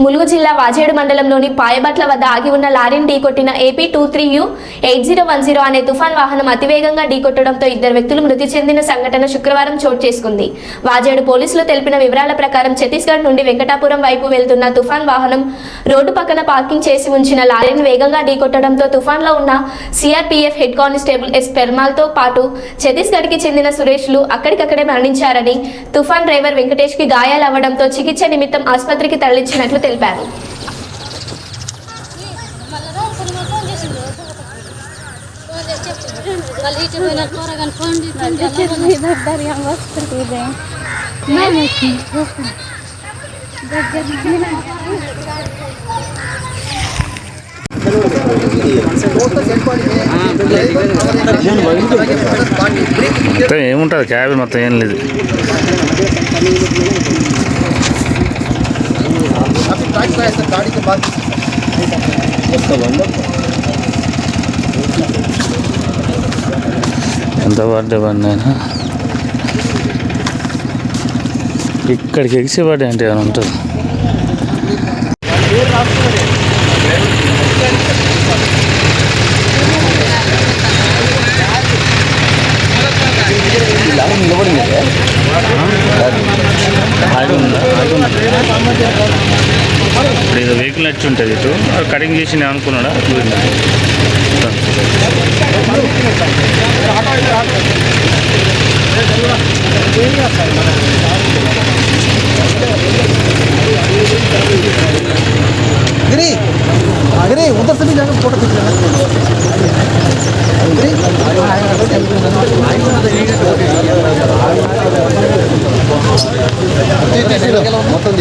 ములుగు జిల్లా వాజేడు మండలంలోని పాయబట్ల వద్ద ఆగి ఉన్న లారీని ఢీకొట్టిన A P two three U eight zero one zero అనే తుఫాన్ వాహనం అతివేగంగా ఢీకొట్టడంతో ఇద్దరు వ్యక్తులు మృతి చెందిన సంఘటన శుక్రవారం చోటు చేసుకుంది. వాజేడు పోలీసులు తెలిపిన వివరాల ప్రకారం ఛత్తీస్గఢ్ నుండి వెంకటాపురం వైపు వెళ్తున్న తుఫాన్ వాహనం రోడ్డు పక్కన పార్కింగ్ చేసి ఉంచిన లారీని వేగంగా ఢీకొట్టడంతో తుఫాన్లో ఉన్న C R P F head constable S పెర్మాల్తో పాటు ఛత్తీస్గఢ్కి చెందిన సురేష్లు అక్కడికక్కడే మరణించారని తుఫాన్ డ్రైవర్ వెంకటేష్కి గాయాలవ్వడంతో చికిత్స నిమిత్తం ఆసుపత్రికి తరలించినట్లు తెలిపారు ఏముంటుంది? క్యాబిన్ మొత్తం ఏం లేదు. ఎంత పడ్డా పడినా ఇక్కడికి ఎగిసి పడ్డా అంటే ఏమైనా ఉంటుంది ఆగి ఉందా? ఆగి ఉందా? ఇప్పుడు ఏదో వెహికల్ నచ్చి ఉంటుంది ఇటు అది కటింగ్ చేసి నేను అనుకున్నాడా వీడిని. गिरी गिरी उधर से भी जाकर फोटो खींच लेना गिरी మొత్తం